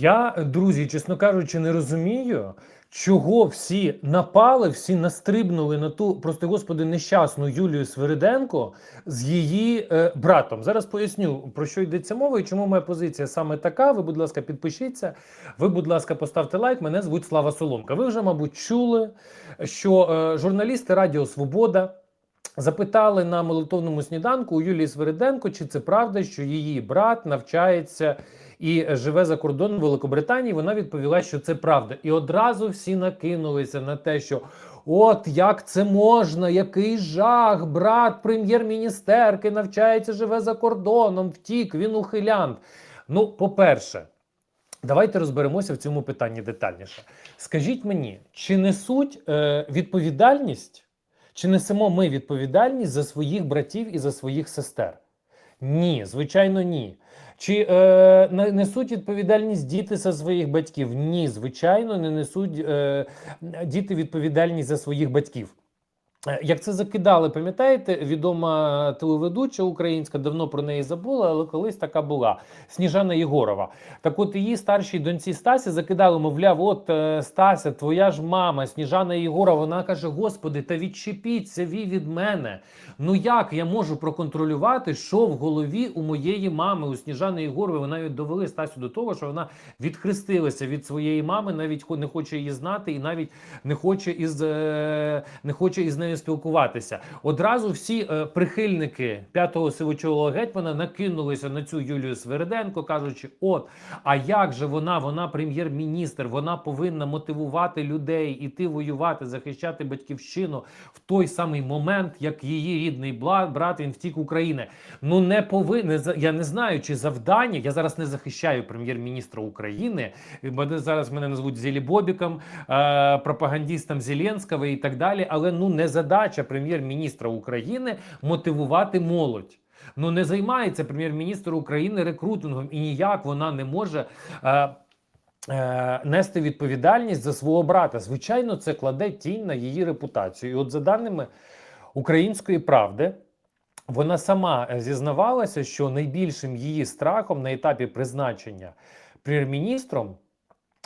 Я, друзі, чесно кажучи, не розумію, чого всі напали, всі настрибнули на ту, прости господи, нещасну Юлію Свириденко з її е, братом. Зараз поясню, про що йдеться мова і чому моя позиція саме така. Ви, будь ласка, підпишіться. Ви, будь ласка, поставте лайк. Мене звуть Слава Соломка. Ви вже, мабуть, чули, що е, журналісти Радіо Свобода. Запитали на молитовному сніданку у Юлії Свириденко, чи це правда, що її брат навчається і живе за кордоном в Великобританії. Вона відповіла, що це правда. І одразу всі накинулися на те, що от як це можна, який жах, брат прем'єр-міністерки навчається, живе за кордоном, втік, він ухилянт. Ну, по-перше, давайте розберемося в цьому питанні детальніше. Скажіть мені, чи несуть е, відповідальність? Чи несемо ми відповідальність за своїх братів і за своїх сестер? Ні, звичайно, ні. Чи е, не- несуть відповідальність діти за своїх батьків? Ні, звичайно, не несуть е, діти відповідальність за своїх батьків. Е, Як це закидали, пам'ятаєте, відома телеведуча українська, давно про неї забула, але колись така була Сніжана Єгорова. Так от її старшій доньці Стасі закидали, мовляв, от е, Стася, твоя ж мама, Сніжана Єгорова. Вона каже: Господи, та відчепіться ви від мене. Ну як я можу проконтролювати, що в голові у моєї мами, у Сніжани Єгорової, вона навіть довели Стасю до того, що вона відхрестилася від своєї мами, навіть не хоче її знати, і навіть не хоче із е, не хоче із нею спілкуватися. Одразу всі е, прихильники п'ятого сивочолого гетьмана накинулися на цю Юлію Свериденко, кажучи: от, а як же вона, вона прем'єр-міністр, вона повинна мотивувати людей іти воювати, захищати батьківщину в той самий момент, як її рідний брат він втік України. Ну не повинен я не знаю, чи завдання. Я зараз не захищаю прем'єр-міністра України. Мене зараз мене назвуть Зілі Бобіком, е, пропагандістом Зеленського і так далі. Але ну не задача прем'єр-міністра України мотивувати молодь. Ну не займається прем'єр-міністр України рекрутингом, і ніяк вона не може. Е, е, Нести відповідальність за свого брата. Звичайно, це кладе тінь на її репутацію. І от за даними української правди, вона сама е, зізнавалася, що найбільшим її страхом на етапі призначення прем'єр-міністром,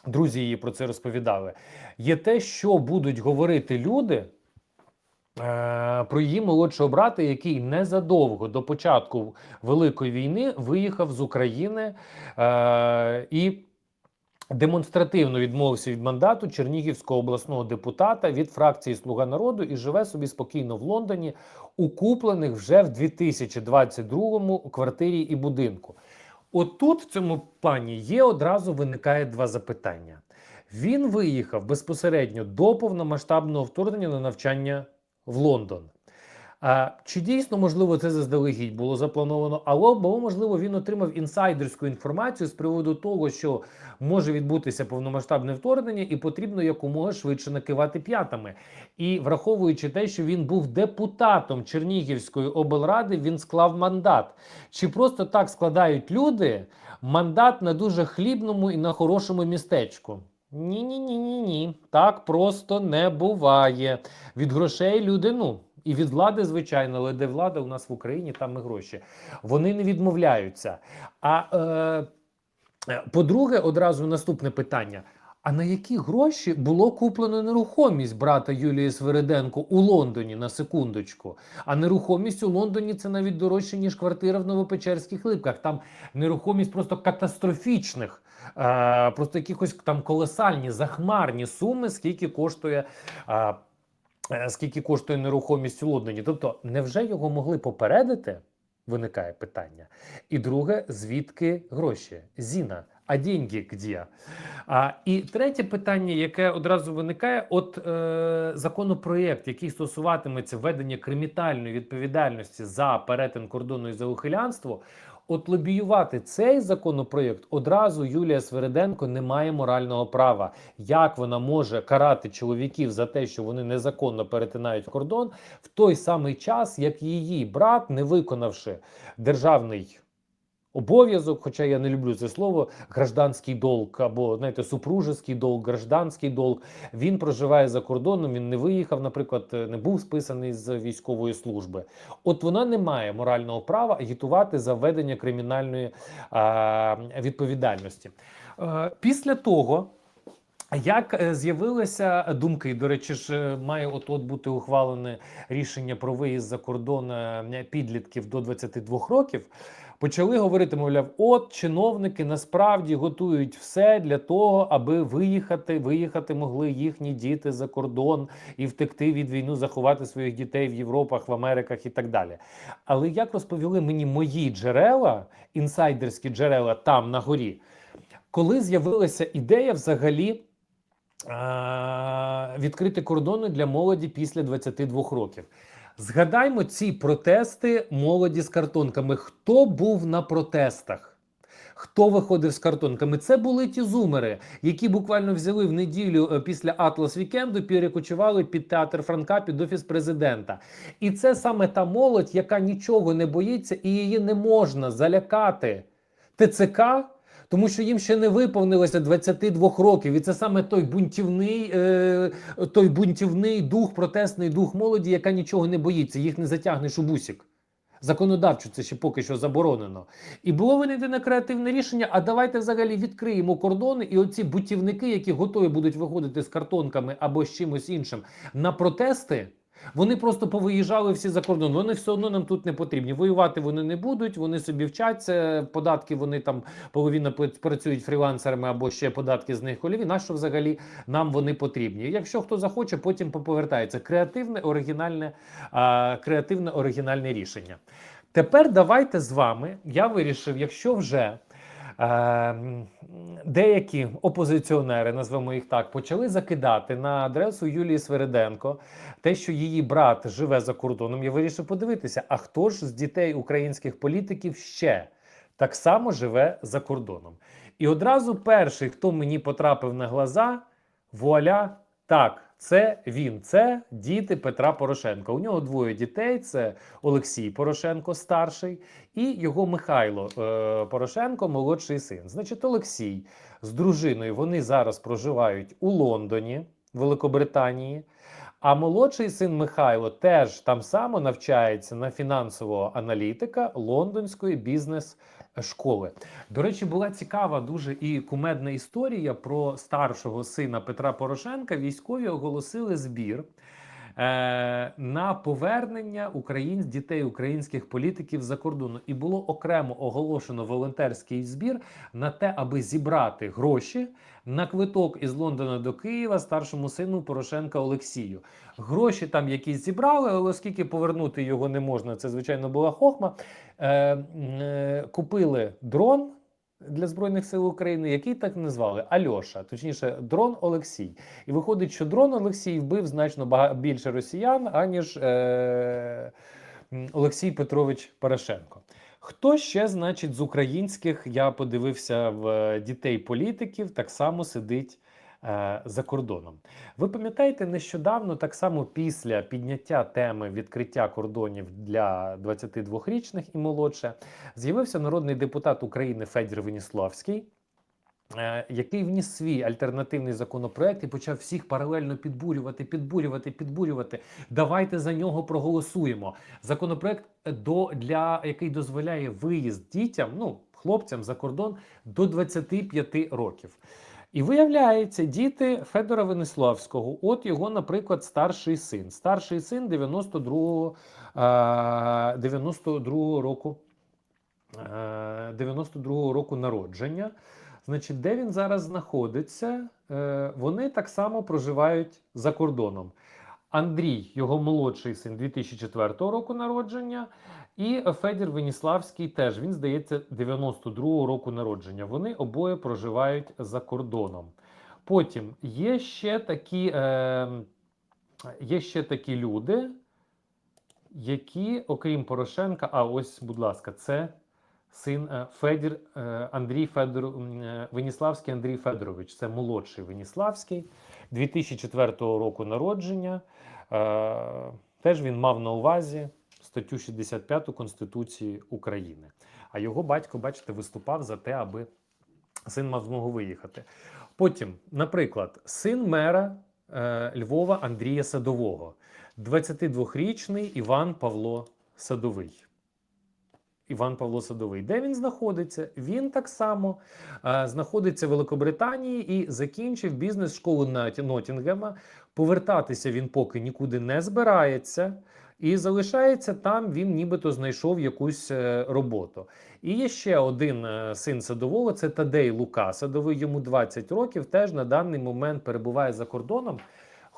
друзі її про це розповідали, є те, що будуть говорити люди. Е, Про її молодшого брата, який незадовго до початку Великої війни виїхав з України е, і демонстративно відмовився від мандату Чернігівського обласного депутата від фракції Слуга народу і живе собі спокійно в Лондоні, у куплених вже в 2022-му квартирі і будинку. Отут в цьому плані є одразу виникає два запитання. Він виїхав безпосередньо до повномасштабного вторгнення на навчання в Лондон. А, чи дійсно можливо це заздалегідь було заплановано? Або, можливо він отримав інсайдерську інформацію з приводу того, що може відбутися повномасштабне вторгнення, і потрібно якомога швидше накивати п'ятами. І враховуючи те, що він був депутатом Чернігівської облради, він склав мандат. Чи просто так складають люди мандат на дуже хлібному і на хорошому містечку? Ні, ні, ні, ні, ні. Так просто не буває. Від грошей люди, ну. І від влади, звичайно, але де влада у нас в Україні, там і гроші. Вони не відмовляються. А е, по-друге, одразу наступне питання: а на які гроші було куплено нерухомість брата Юлії Свириденко у Лондоні на секундочку? А нерухомість у Лондоні це навіть дорожче, ніж квартира в Новопечерських липках. Там нерухомість просто катастрофічних. Е, просто якихось там колосальні захмарні суми, скільки коштує е, е, скільки коштує нерухомість у Лондоні. Тобто, невже його могли попередити? Виникає питання. І друге, звідки гроші? Зіна. А деньги где? А, і третє питання, яке одразу виникає: от е, законопроєкт, який стосуватиметься введення кримінальної відповідальності за перетин кордону і за ухилянство, от лобіювати цей законопроєкт одразу Юлія Свериденко не має морального права. Як вона може карати чоловіків за те, що вони незаконно перетинають кордон, в той самий час, як її брат, не виконавши державний обов'язок, хоча я не люблю це слово, гражданський долг або знаєте, супружеський долг, гражданський долг. Він проживає за кордоном. Він не виїхав, наприклад, не був списаний з військової служби. От вона не має морального права агітувати за введення кримінальної а, відповідальності. Е, Після того, як е, з'явилися думки, до речі, ж е, має от от бути ухвалене рішення про виїзд за кордон е, підлітків до 22 років. Почали говорити, мовляв, от чиновники насправді готують все для того, аби виїхати, виїхати могли їхні діти за кордон і втекти від війни, заховати своїх дітей в Європах, в Америках і так далі. Але як розповіли мені мої джерела, інсайдерські джерела там на горі, коли з'явилася ідея взагалі а, відкрити кордони для молоді після 22 років. Згадаймо ці протести молоді з картонками. Хто був на протестах? Хто виходив з картонками? Це були ті зумери, які буквально взяли в неділю е, після Атлас Вікенду, перекочували під театр Франка, під офіс президента. І це саме та молодь, яка нічого не боїться, і її не можна залякати. ТЦК тому що їм ще не виповнилося 22 років, і це саме той бунтівний, е, той бунтівний дух, протестний дух молоді, яка нічого не боїться, їх не затягнеш у бусік. Законодавчо це ще поки що заборонено. І було винайдено креативне рішення. А давайте взагалі відкриємо кордони, і оці бутівники, які готові будуть виходити з картонками або з чимось іншим на протести. Вони просто повиїжджали всі за кордон. Вони все одно нам тут не потрібні. Воювати вони не будуть. Вони собі вчаться. Податки вони там половина працюють фрілансерами або ще податки з них голіві. Нащо взагалі нам вони потрібні? Якщо хто захоче, потім повертається. Креативне оригінальне, а, креативне оригінальне рішення. Тепер давайте з вами. Я вирішив, якщо вже. Е, деякі опозиціонери, назвемо їх так, почали закидати на адресу Юлії Свериденко те, що її брат живе за кордоном. Я вирішив подивитися, а хто ж з дітей українських політиків ще так само живе за кордоном? І одразу перший, хто мені потрапив на глаза, вуаля, так. Це він, це діти Петра Порошенка. У нього двоє дітей: це Олексій Порошенко, старший, і його Михайло е, Порошенко, молодший син. Значить, Олексій з дружиною вони зараз проживають у Лондоні, Великобританії. А молодший син Михайло теж там само навчається на фінансового аналітика лондонської бізнес школи. До речі, була цікава дуже і кумедна історія про старшого сина Петра Порошенка. Військові оголосили збір. Е, на повернення українсь, дітей українських політиків за кордону і було окремо оголошено волонтерський збір на те, аби зібрати гроші на квиток із Лондона до Києва старшому сину Порошенка Олексію. Гроші там якісь зібрали, але оскільки повернути його не можна, це звичайно була хохма. Е, е, Купили дрон. Для збройних сил України, який так назвали Альоша, точніше, дрон Олексій. І виходить, що дрон Олексій вбив значно більше росіян, аніж е... Олексій Петрович Порошенко. Хто ще, значить, з українських я подивився в дітей політиків, так само сидить е, за кордоном. Ви пам'ятаєте, нещодавно, так само після підняття теми відкриття кордонів для 22-річних і молодше, з'явився народний депутат України Федір Веніславський. Е, який вніс свій альтернативний законопроект і почав всіх паралельно підбурювати, підбурювати, підбурювати. Давайте за нього проголосуємо. Законопроект до для який дозволяє виїзд дітям, ну хлопцям за кордон до 25 років. І виявляється, діти Федора Венеславського, от його, наприклад, старший син. Старший син 92-го 92 року 92-го року народження. Значить, де він зараз знаходиться, е, вони так само проживають за кордоном. Андрій, його молодший син 2004 року народження, і Федір Веніславський теж він здається 92 року народження. Вони обоє проживають за кордоном. Потім є ще такі, е, є ще такі люди, які, окрім Порошенка, а ось, будь ласка, це син е, Федір е, Андрій Федор е, Веніславський Андрій Федорович. Це молодший Веніславський 2004 року народження. Теж він мав на увазі статтю 65 Конституції України. А його батько, бачите, виступав за те, аби син мав змогу виїхати. Потім, наприклад, син мера Львова Андрія Садового, 22-річний Іван Павло Садовий. Іван Павло Садовий. Де він знаходиться? Він так само е, знаходиться в Великобританії і закінчив бізнес-школу Наті- Ноттінгема. Повертатися він поки нікуди не збирається. І залишається там, він нібито знайшов якусь е, роботу. І є ще один е, син садового, це Тадей Лука. Садовий йому 20 років, теж на даний момент перебуває за кордоном.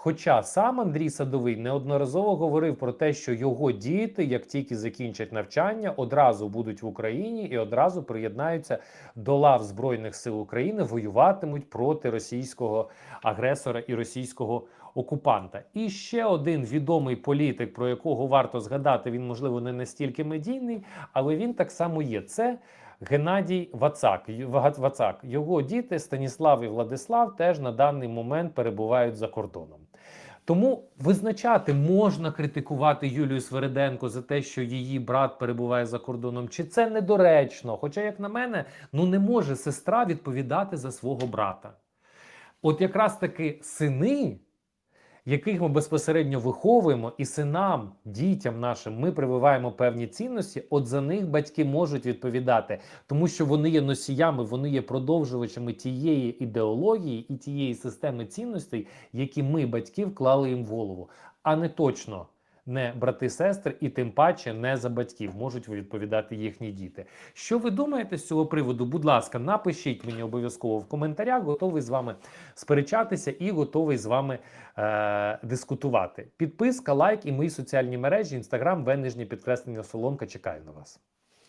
Хоча сам Андрій Садовий неодноразово говорив про те, що його діти, як тільки закінчать навчання, одразу будуть в Україні і одразу приєднаються до лав Збройних сил України, воюватимуть проти російського агресора і російського окупанта. І ще один відомий політик, про якого варто згадати, він можливо не настільки медійний, але він так само є. Це Геннадій Вацак. Вацак. Його діти Станіслав і Владислав теж на даний момент перебувають за кордоном. Тому визначати можна критикувати Юлію Свериденко за те, що її брат перебуває за кордоном, чи це недоречно. Хоча, як на мене, ну не може сестра відповідати за свого брата. От якраз таки сини, яких ми безпосередньо виховуємо, і синам, дітям нашим ми прививаємо певні цінності, от за них батьки можуть відповідати, тому що вони є носіями, вони є продовжувачами тієї ідеології і тієї системи цінностей, які ми, батьки, вклали їм в голову, а не точно. Не брати, сестри, і тим паче не за батьків можуть відповідати їхні діти. Що ви думаєте з цього приводу? Будь ласка, напишіть мені обов'язково в коментарях. Готовий з вами сперечатися і готовий з вами е- дискутувати. Підписка, лайк і мої соціальні мережі, інстаграм, венежні підкреслення соломка. Чекаю на вас.